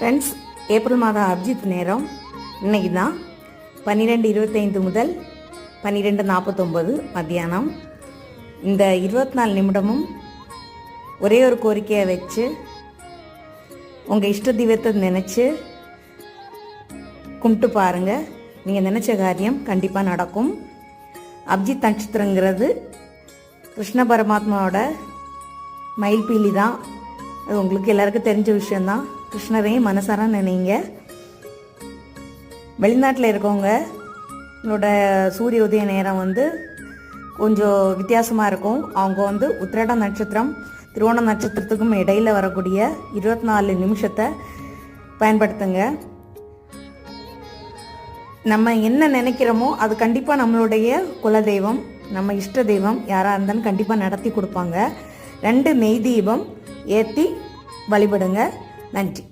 Friends April மாதம் அபிஜித் நேரம். இன்னைக்கு தான் பன்னிரெண்டு இருபத்தைந்து முதல் பன்னிரெண்டு நாற்பத்தொம்பது மத்தியானம். இந்த இருபத்தி நாலு நிமிடமும் ஒரே ஒரு கோரிக்கையை வச்சு உங்கள் இஷ்ட தெய்வத்தை நினச்சி கும்பிட்டு பாருங்கள் நீங்கள் நினச்ச காரியம் கண்டிப்பாக நடக்கும். அபிஜித் நட்சத்திரங்கிறது கிருஷ்ண பரமாத்மாவோட மயில்பீலி தான். அது உங்களுக்கு எல்லாருக்கும் தெரிஞ்ச விஷயந்தான் கிருஷ்ணரையும் மனசார நினைங்க. வெளிநாட்டில் இருக்கவங்க உங்களோட சூரிய உதய நேரம் வந்து கொஞ்சம் வித்தியாசமாக இருக்கும். அவங்க வந்து உத்திராட நட்சத்திரம் திருவோண நட்சத்திரத்துக்கும் இடையில் வரக்கூடிய இருபத்தி நாலு நிமிஷத்தை பயன்படுத்துங்க. நம்ம என்ன நினைக்கிறோமோ அது கண்டிப்பாக நம்மளுடைய குலதெய்வம் நம்ம இஷ்ட தெய்வம் யாராக இருந்தாலும் கண்டிப்பாக நடத்தி கொடுப்பாங்க. ரெண்டு நெய் தீபம் ஏற்றி வழிபடுங்க. நன்றி